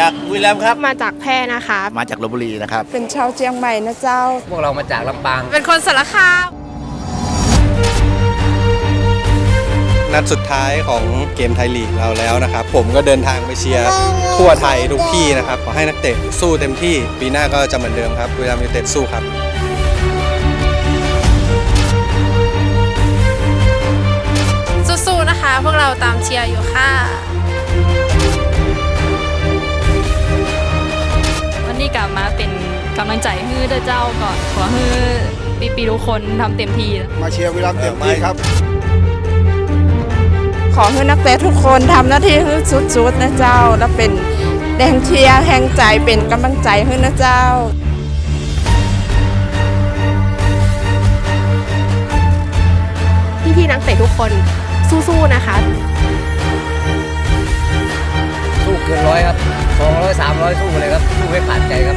จากบุรีรัมย์ครับ มาจากแพร่นะคะ มาจากลบบุรีนะครับ เป็นชาวเชียงใหม่นะเจ้า พวกเรามาจากลำปาง เป็นคนสารคามนัดสุดท้ายของเกมไทยลีกเราแล้วนะครับ ผมก็เดินทางไปเชียร์ทั่วไทยทุกที่นะครับ ขอให้นักเตะสู้เต็มที่ ปีหน้าก็จะเหมือนเดิมครับบุรีรัมย์ยูไนเต็ดสู้ครับสู้ๆนะคะ พวกเราตามเชียร์อยู่ค่ะ วันนี้กลับมาเป็นกำลังใจให้เด้อเจ้าก่อนขอให้ปีปีๆทุกคนทำเต็มที่มาเชียร์วิรัมย์เต็มที่ครับ ขอให้นักเตะทุกคนทำหน้าที่ให้สุดๆนะเจ้า และเป็นแรงเชียร์แห่งใจเป็นกำลังใจให้นะเจ้าพี่ๆนักเตะทุกคนสู้ๆนะคะสู้ เกินร้อยครับสองร้อยสามร้อยสู้เลยครับสู้ไม่ขาดใจครับ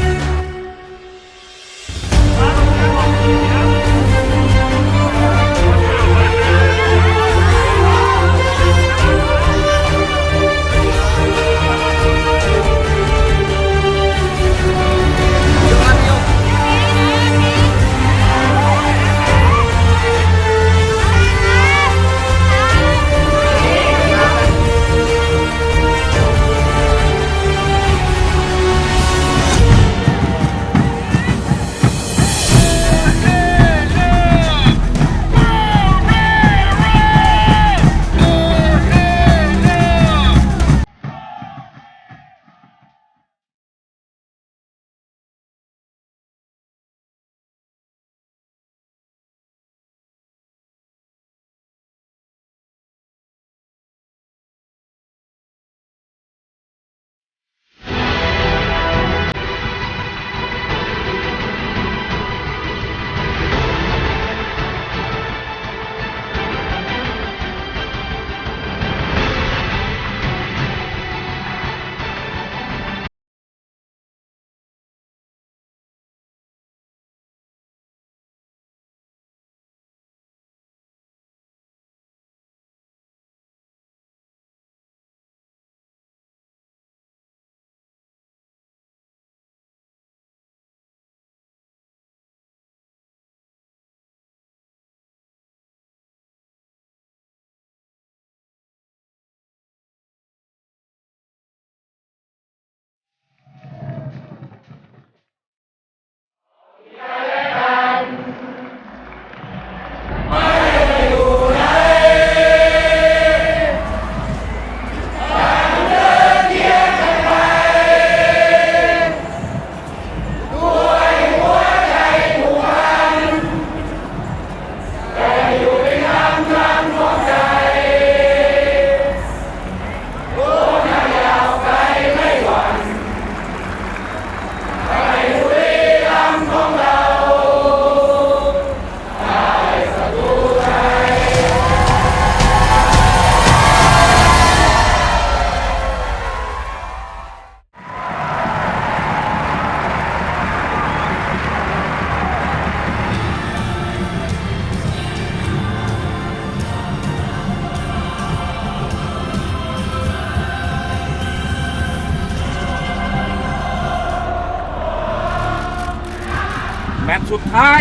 สุดท้าย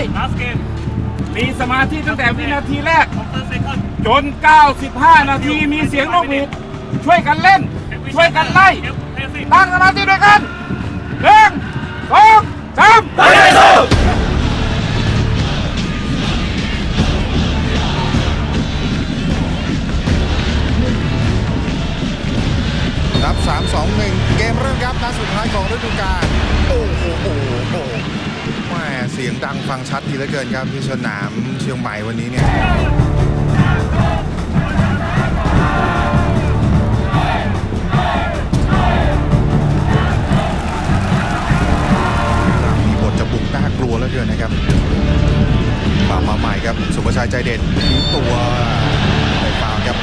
มีสมาธิตั้งแต่วินาทีแรกจน 95 นาทีมีเสียงนกหวีดช่วยกันเล่น ช่วยกันไล่ตั้งสมาธิด้วยกันหนึ่งสองสามไปสู้ครับ3 2 1 เกมเริ่มครับนัดสุดท้ายของฤดูกาล โอ้โหโอ้โหโอ้โหแหม่ เสียงดังฟังชัดดีเหลือเกินครับที่สนามเชียงใหม่วันนี้เนี่ยมีบทจะบุกน่ากลัวเหลือเกินนะครับปรับมาใหม่ครับ สุภาชัยใจเด็ดทิ้งตัวไปฟาวครับ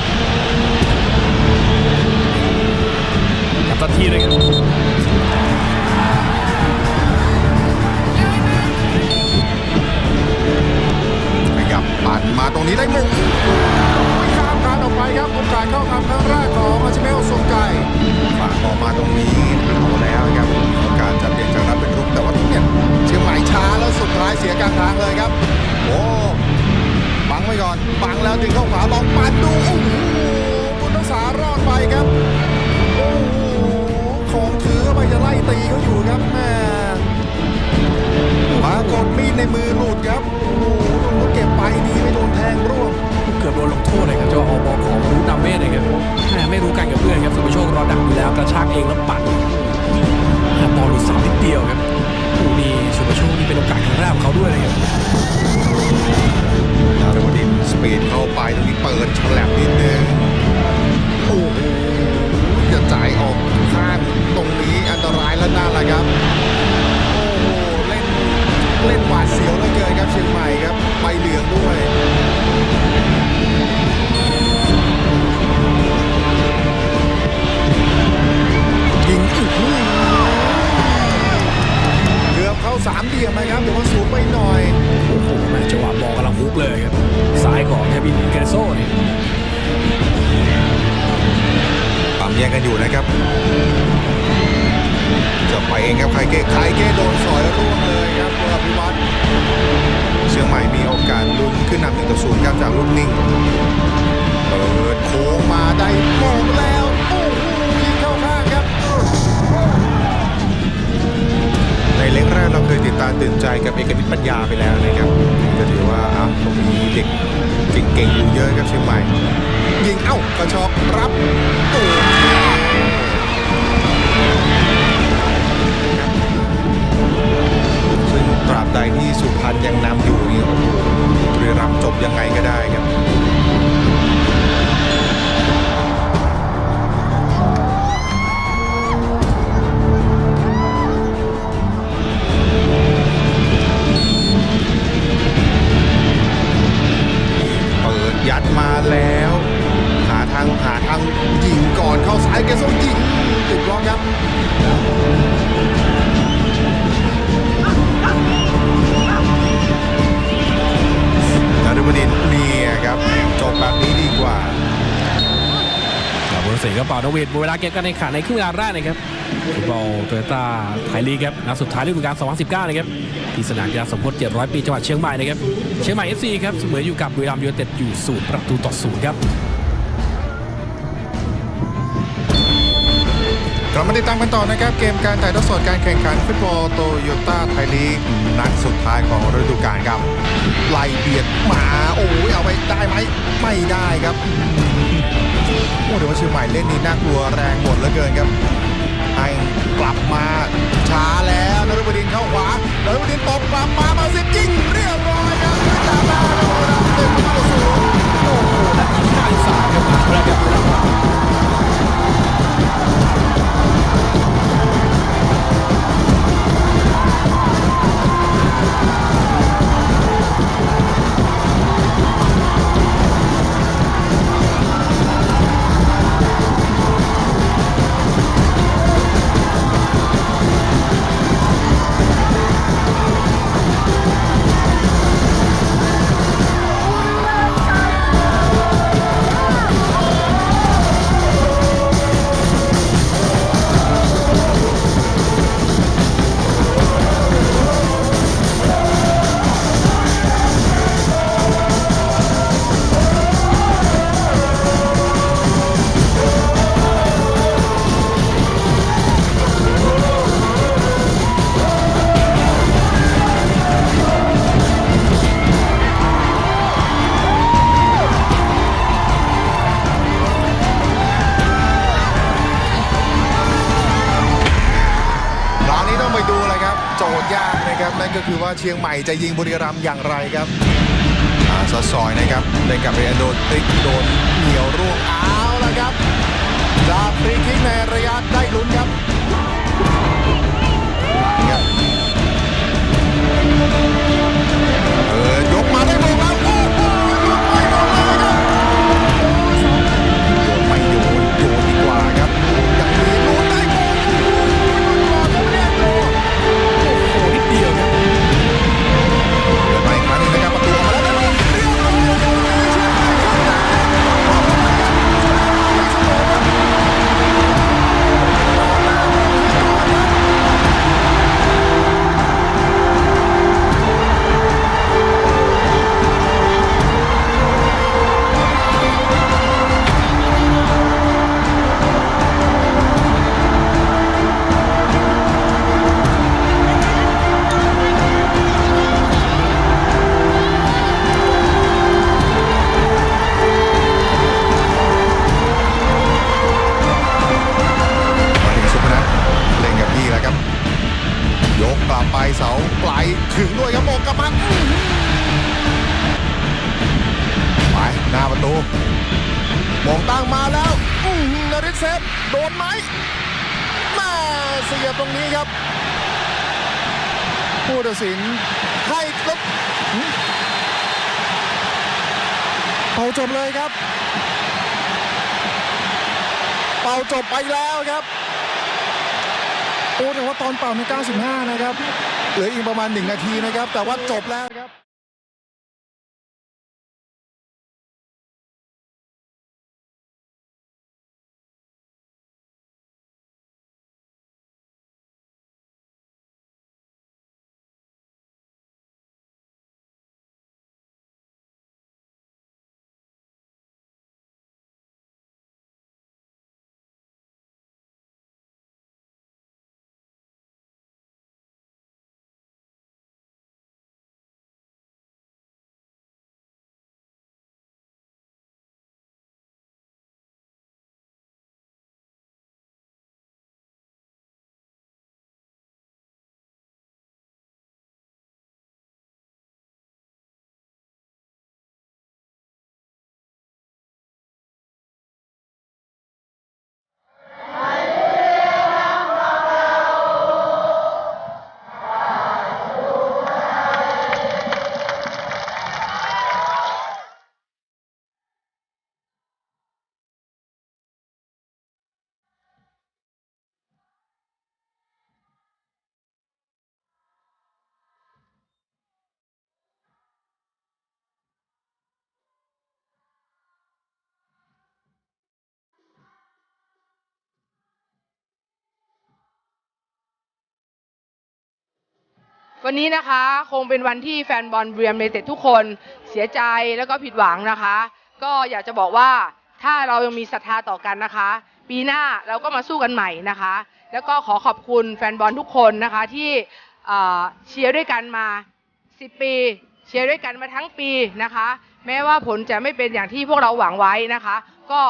กับทันทีเลยครับ ปั่นมาตรงนี้ได้มงข้ามคานออกไปครับโอกาสเข้าทำครั้งแรกของอาชิเมลทรงไก่ฝ่าะออกมาตรงนี้เอาแล้ ดนสอยร่วงเลยครับตัวอภิวัตรเชียงใหม่มีโอกาสลุ้นขึ้นนำหนึ่งต่อศูนย์ครับจากลูกนิ่งเปิดโค้งมาได้โมงแล้วโอ้โหยิงเข้าข้างครับ ในเล็กแรกเราเคยติดตาตื่นใจกับเอกนิตปัญญาไปแล้วนะครับก็ถือว่าอ้าวผมมีเด็กเก่งๆอยู่เยอะครับเชียงใหม่ยิงเอ้ากระชอกรับโอ้ ยัดมาแล้วหาทางหาทางยิงก่อนเข้าซ้ายแกโซยิงติดบล็อกครับนฤบดินทร์เนี่ยครับจบแบบนี้ดีกว่าจากบุรสีก็เป่านวีดเวลาเกมการแข่งขันในครึ่งเวลาแรกนะครับ ฟุตบอลโตโยต้าไทยลีกครับนัดสุดท้ายฤดูกาล 2019 นะครับที่สนามกีฬาสมโพธิ700 ปีจังหวัดเชียงใหม่นะครับเชียงใหม่ FC ครับเสมออยู่กับบุรีรัมย์ยูไนเต็ดอยู่ศูนย์ประตูต่อศูนย์ครับกลับมาติดตามกันต่อนะครับ เกมการถ่ายทอดสดการแข่งขันฟุตบอลโตโยต้าไทยลีกนัดสุดท้ายของฤดูกาลครับไล่เบียดมาโอ้ยเอาไปได้ไหมไม่ได้ครับโอ้เดี๋ยวว่าเชียงใหม่เล่นนี่น่ากลัวแรงหมดเหลือเกินครับ ให้กลับมาช้าแล้วนรุบดินเข้าขวานรุบดินตบกลับมามาสิยิงเรียบร้อยครับจากหน้าโดนหนึ่งต่อศูนย์โอ้โหและทีมชาติสามครับมาแล้วครับ โจทย์ยากนะครับ นั่นก็คือว่าเชียงใหม่จะยิงบุรีรัมย์อย่างไรครับอาซอซอยนะครับเล่นกับเรอันโดนติ๊กโดนเหนียวร่วงเอาละครับจากฟรีคิกในระยะได้ลุ้นครับ ถึงด้วยครับโมกกระปันไปหน้าประตูมองตั้งมาแล้วนาริสเซฟโดนไหมม่เสียตรงนี้ครับ ผู้ตัดสินให้ลบเป่าจบเลยครับ เป่าจบไปแล้วครับ โอ้แต่ว่าตอนเป่าใน 95 นะครับ เหลืออีกประมาณ 1 นาทีนะครับ แต่ว่าจบแล้ว วันนี้นะคะคงเป็นวันที่แฟนบอลเบียมเนเต็ดทุกคนเสียใจแล้วก็ผิดหวังนะคะ ก็อยากจะบอกว่าถ้าเรายังมีศรัทธาต่อกันนะคะ ปีหน้าเราก็มาสู้กันใหม่นะคะ แล้วก็ขอขอบคุณแฟนบอลทุกคนนะคะที่เอ่อเชียร์ด้วยกันมา 10 ปี เชียร์ด้วยกันมาทั้งปีนะคะ แม้ว่าผลจะไม่เป็นอย่างที่พวกเราหวังไว้นะคะ ก็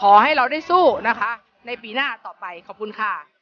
ขอให้เราได้สู้นะคะ ในปีหน้าต่อไปขอบคุณค่ะ